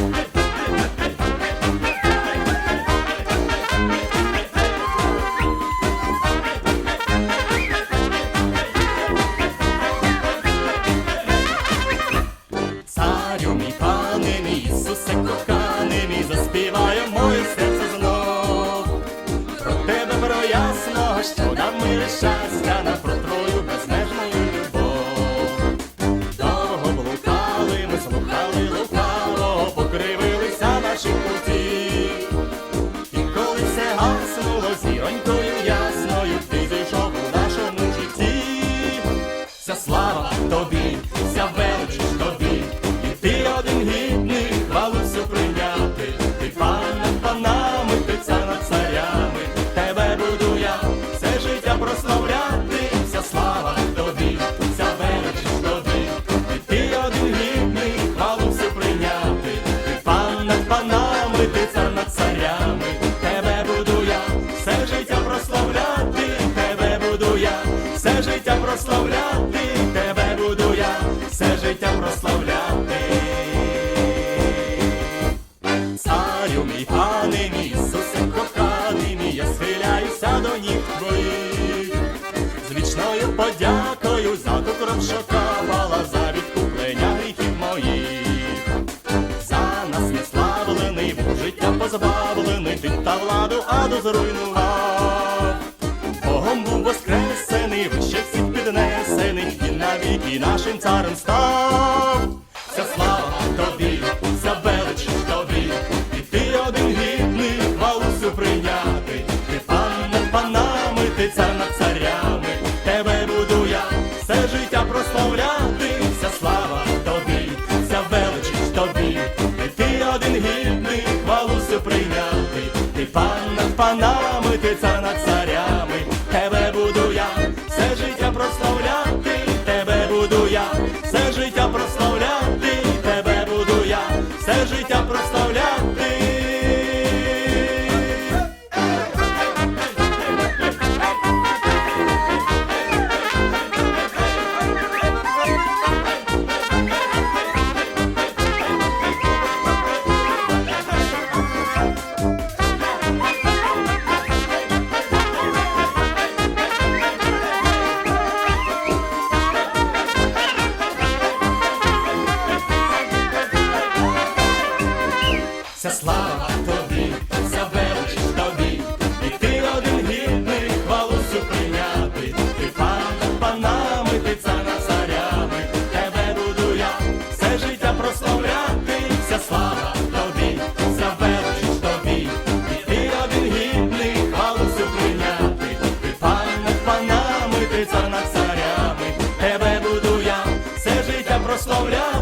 Царю мій пане мій, Ісусе коханий серце знов. Про тебе, про ясного, що дав мир Вся слава тобі, вся велич тобі, і ти один гідний, хвалу прийняти. Ти пан над панами, ти цар над царями, тебе буду я все життя прославляти. Вся слава тобі, вся велич тобі, і ти один гідний, хвалу всю прийняти. Ти пан над панами, ти цар подякою за ту кров, за відкуплення гріхів моїх. За нас не славлений, був життя позбавлений, ти та владу аду зруйнував. Богом був воскресений, вище всіх піднесений, і навіки нашим царем став. Вся слава тобі, прославляти. Вся слава тобі, вся велич тобі, і ти один гідний, хвалу всю прийняти. Ти пан над панами, ти цар над царями, тебе буду я все життя прославляти, тебе буду я все життя прославляти, тебе буду я все життя прославляти. благословляй.